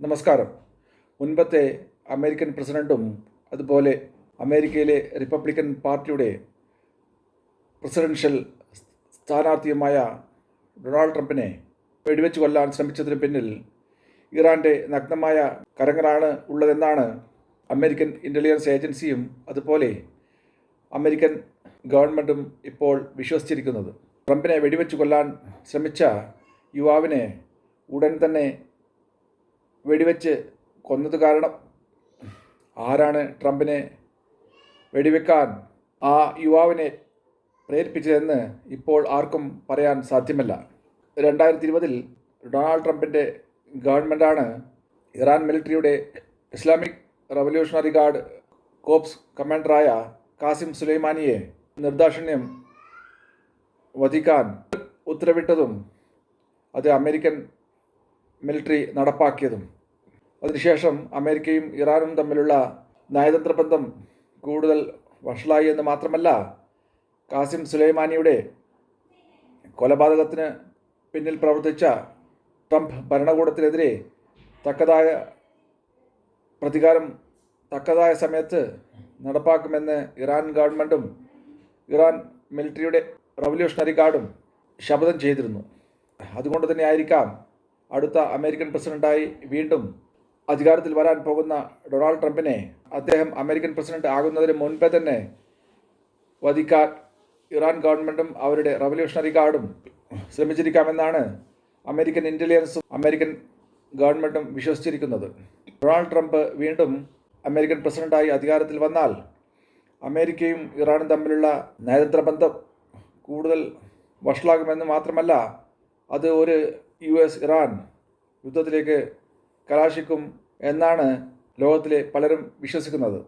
നമസ്കാരം. മുൻപത്തെ അമേരിക്കൻ പ്രസിഡന്റും അതുപോലെ അമേരിക്കയിലെ റിപ്പബ്ലിക്കൻ പാർട്ടിയുടെ പ്രസിഡൻഷ്യൽ സ്ഥാനാർത്ഥിയുമായ ഡൊണാൾഡ് ട്രംപിനെ വെടിവെച്ച് കൊല്ലാൻ ശ്രമിച്ചതിന് പിന്നിൽ ഇറാന്റെ നഗ്നമായ കരങ്ങളാണ് ഉള്ളതെന്നാണ് അമേരിക്കൻ ഇന്റലിജൻസ് ഏജൻസിയും അതുപോലെ അമേരിക്കൻ ഗവൺമെന്റും ഇപ്പോൾ വിശ്വസിച്ചിരിക്കുന്നത്. ട്രംപിനെ വെടിവെച്ച് കൊല്ലാൻ ശ്രമിച്ച യുവാവിനെ ഉടൻ തന്നെ വെടിവെച്ച് കൊന്നത് കാരണം ആരാണ് ട്രംപിനെ വെടിവെക്കാൻ ആ യുവാവിനെ പ്രേരിപ്പിച്ചതെന്ന് ഇപ്പോൾ ആർക്കും പറയാൻ സാധ്യമല്ല. രണ്ടായിരത്തി ഇരുപതിൽ ഡൊണാൾഡ് ട്രംപിന്റെ ഗവൺമെന്റാണ് ഇറാൻ മിലിറ്ററിയുടെ ഇസ്ലാമിക് റവല്യൂഷണറി ഗാർഡ് കോപ്സ് കമാൻഡറായ കാസിം സുലൈമാനിയെ നിർദാക്ഷിണ്യം വധിക്കാൻ ഉത്തരവിട്ടതും അത് അമേരിക്കൻ മിലിറ്ററി നടപ്പാക്കിയതും. അതിനുശേഷം അമേരിക്കയും ഇറാനും തമ്മിലുള്ള നയതന്ത്ര ബന്ധം കൂടുതൽ വഷളായി എന്ന് മാത്രമല്ല കാസിം സുലൈമാനിയുടെ കൊലപാതകത്തിന് പിന്നിൽ പ്രവർത്തിച്ച ട്രംപ് ഭരണകൂടത്തിനെതിരെ തക്കതായ പ്രതികാരം തക്കതായ സമയത്ത് നടപ്പാക്കുമെന്ന് ഇറാൻ ഗവൺമെന്റും ഇറാൻ മിലിറ്ററിയുടെ റവല്യൂഷണറി ഗാർഡും ശപഥം ചെയ്തിരുന്നു. അതുകൊണ്ട് തന്നെ ആയിരിക്കാം അടുത്ത അമേരിക്കൻ പ്രസിഡന്റായി വീണ്ടും അധികാരത്തിൽ വരാൻ പോകുന്ന ഡൊണാൾഡ് ട്രംപിനെ അദ്ദേഹം അമേരിക്കൻ പ്രസിഡന്റ് ആകുന്നതിന് മുൻപേ തന്നെ വധിക്കാൻ ഇറാൻ ഗവൺമെന്റും അവരുടെ റവല്യൂഷണറി ഗാർഡും ശ്രമിച്ചിരിക്കാമെന്നാണ് അമേരിക്കൻ ഇന്റലിജൻസും അമേരിക്കൻ ഗവൺമെന്റും വിശ്വസിച്ചിരിക്കുന്നത്. ഡൊണാൾഡ് ട്രംപ് വീണ്ടും അമേരിക്കൻ പ്രസിഡന്റായി അധികാരത്തിൽ വന്നാൽ അമേരിക്കയും ഇറാനും തമ്മിലുള്ള നയതന്ത്ര ബന്ധം കൂടുതൽ വഷളാകുമെന്ന് മാത്രമല്ല അത് ഒരു യു എസ് ഇറാൻ യുദ്ധത്തിലേക്ക് കലാശിക്കും എന്നാണ് ലോകത്തിലെ പലരും വിശ്വസിക്കുന്നത്.